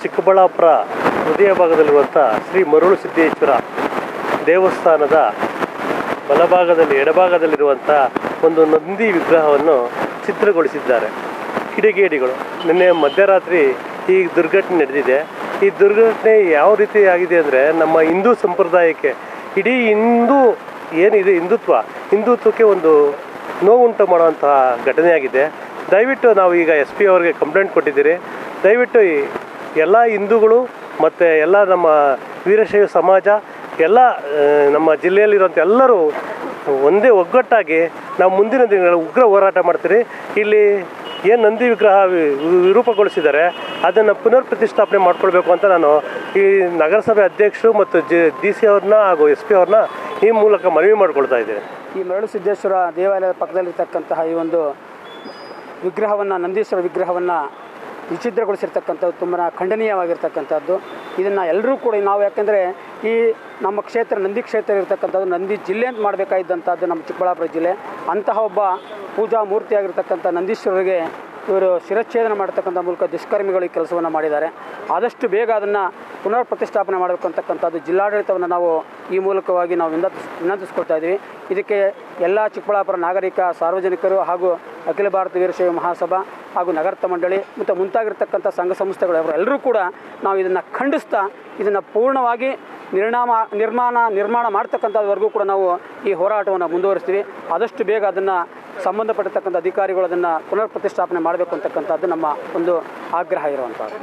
ಚಿಕ್ಕಬಳ್ಳಾಪುರ ಹೃದಯ ಭಾಗದಲ್ಲಿರುವಂಥ ಶ್ರೀ ಮರುಳು ಸಿದ್ದೇಶ್ವರ ದೇವಸ್ಥಾನದ ಬಲಭಾಗದಲ್ಲಿ, ಎಡಭಾಗದಲ್ಲಿರುವಂಥ ಒಂದು ನಂದಿ ವಿಗ್ರಹವನ್ನು ಚಿತ್ರಗೊಳಿಸಿದ್ದಾರೆ ಕಿಡಿಗೇಡಿಗಳು. ನಿನ್ನೆ ಮಧ್ಯರಾತ್ರಿ ಈ ದುರ್ಘಟನೆ ನಡೆದಿದೆ. ಈ ದುರ್ಘಟನೆ ಯಾವ ರೀತಿ ಆಗಿದೆ ಅಂದರೆ ನಮ್ಮ ಹಿಂದೂ ಸಂಪ್ರದಾಯಕ್ಕೆ ಇಡೀ ಹಿಂದೂ ಏನಿದೆ, ಹಿಂದುತ್ವ, ಹಿಂದುತ್ವಕ್ಕೆ ಒಂದು ನೋವುಂಟು ಮಾಡುವಂತಹ ಘಟನೆಯಾಗಿದೆ. ದಯವಿಟ್ಟು ನಾವು ಈಗ ಎಸ್ ಪಿ ಅವರಿಗೆ ಕಂಪ್ಲೇಂಟ್ ಕೊಟ್ಟಿದ್ದೀರಿ. ದಯವಿಟ್ಟು ಎಲ್ಲ ಹಿಂದೂಗಳು ಮತ್ತು ಎಲ್ಲ ನಮ್ಮ ವೀರಶೈವ ಸಮಾಜ, ಎಲ್ಲ ನಮ್ಮ ಜಿಲ್ಲೆಯಲ್ಲಿರುವಂಥ ಎಲ್ಲರೂ ಒಂದೇ ಒಗ್ಗಟ್ಟಾಗಿ ನಾವು ಮುಂದಿನ ದಿನಗಳಲ್ಲಿ ಉಗ್ರ ಹೋರಾಟ ಮಾಡ್ತೀರಿ. ಇಲ್ಲಿ ಏನು ನಂದಿ ವಿಗ್ರಹ ವಿರೂಪಗೊಳಿಸಿದ್ದಾರೆ, ಅದನ್ನು ಪುನರ್ ಪ್ರತಿಷ್ಠಾಪನೆ ಮಾಡಿಕೊಳ್ಬೇಕು ಅಂತ ನಾನು ಈ ನಗರಸಭೆ ಅಧ್ಯಕ್ಷರು ಮತ್ತು ಜಿ, ಡಿ ಸಿ ಅವ್ರನ್ನ ಹಾಗೂ ಎಸ್ ಪಿ ಅವ್ರನ್ನ ಈ ಮೂಲಕ ಮನವಿ ಮಾಡಿಕೊಳ್ತಾ ಇದ್ದೇನೆ. ಈ ಮರಳು ಸಿದ್ದೇಶ್ವರ ದೇವಾಲಯದ ಪಕ್ಕದಲ್ಲಿರ್ತಕ್ಕಂತಹ ಈ ಒಂದು ವಿಗ್ರಹವನ್ನು, ನಂದೀಶ್ವರ ವಿಗ್ರಹವನ್ನು ವಿಚಿತ್ರಗೊಳಿಸಿರ್ತಕ್ಕಂಥದ್ದು, ತುಂಬ ಖಂಡನೀಯವಾಗಿರ್ತಕ್ಕಂಥದ್ದು. ಇದನ್ನು ಎಲ್ಲರೂ ಕೂಡ ನಾವು ಯಾಕೆಂದರೆ ಈ ನಮ್ಮ ಕ್ಷೇತ್ರ, ನಂದಿ ಕ್ಷೇತ್ರ ಇರತಕ್ಕಂಥದ್ದು, ನಂದಿ ಜಿಲ್ಲೆ ಅಂತ ಮಾಡಬೇಕಾಗಿದ್ದಂಥದ್ದು ನಮ್ಮ ಚಿಕ್ಕಬಳ್ಳಾಪುರ ಜಿಲ್ಲೆ. ಅಂತಹ ಒಬ್ಬ ಪೂಜಾ ಮೂರ್ತಿಯಾಗಿರ್ತಕ್ಕಂಥ ನಂದೀಶ್ವರರಿಗೆ ಇವರು ಶಿರಚ್ಛೇದನ ಮಾಡ್ತಕ್ಕಂಥ ಮೂಲಕ ದುಷ್ಕರ್ಮಿಗಳು ಈ ಕೆಲಸವನ್ನು ಮಾಡಿದ್ದಾರೆ. ಆದಷ್ಟು ಬೇಗ ಅದನ್ನು ಪುನರ್ ಪ್ರತಿಷ್ಠಾಪನೆ ಮಾಡಬೇಕಂತಕ್ಕಂಥದ್ದು ಜಿಲ್ಲಾಡಳಿತವನ್ನು ನಾವು ಈ ಮೂಲಕವಾಗಿ ನಾವು ವಿನಂತಿಸ್, ವಿನಂತಿಸ್ಕೊಳ್ತಾ ಇದ್ದೀವಿ ಇದಕ್ಕೆ ಎಲ್ಲ ಚಿಕ್ಕಬಳ್ಳಾಪುರ ನಾಗರಿಕ, ಸಾರ್ವಜನಿಕರು ಹಾಗೂ ಅಖಿಲ ಭಾರತ ವೀರಶೈವ ಮಹಾಸಭಾ ಹಾಗೂ ನಗರತ ಮಂಡಳಿ ಮತ್ತು ಮುಂತಾಗಿರ್ತಕ್ಕಂಥ ಸಂಘ ಸಂಸ್ಥೆಗಳು ಎಲ್ಲರೂ ಕೂಡ ನಾವು ಇದನ್ನು ಖಂಡಿಸ್ತಾ ಇದನ್ನು ಪೂರ್ಣವಾಗಿ ನಿರ್ಣಾಮ ನಿರ್ಮಾಣ ನಿರ್ಮಾಣ ಮಾಡ್ತಕ್ಕಂಥದ್ವರೆಗೂ ಕೂಡ ನಾವು ಈ ಹೋರಾಟವನ್ನು ಮುಂದುವರಿಸ್ತೀವಿ. ಆದಷ್ಟು ಬೇಗ ಅದನ್ನು ಸಂಬಂಧಪಟ್ಟಿರ್ತಕ್ಕಂಥ ಅಧಿಕಾರಿಗಳು ಅದನ್ನು ಪುನರ್ ಪ್ರತಿಷ್ಠಾಪನೆ ಮಾಡಬೇಕು ಅಂತಕ್ಕಂಥದ್ದು ನಮ್ಮ ಒಂದು ಆಗ್ರಹ ಇರುವಂಥದ್ದು.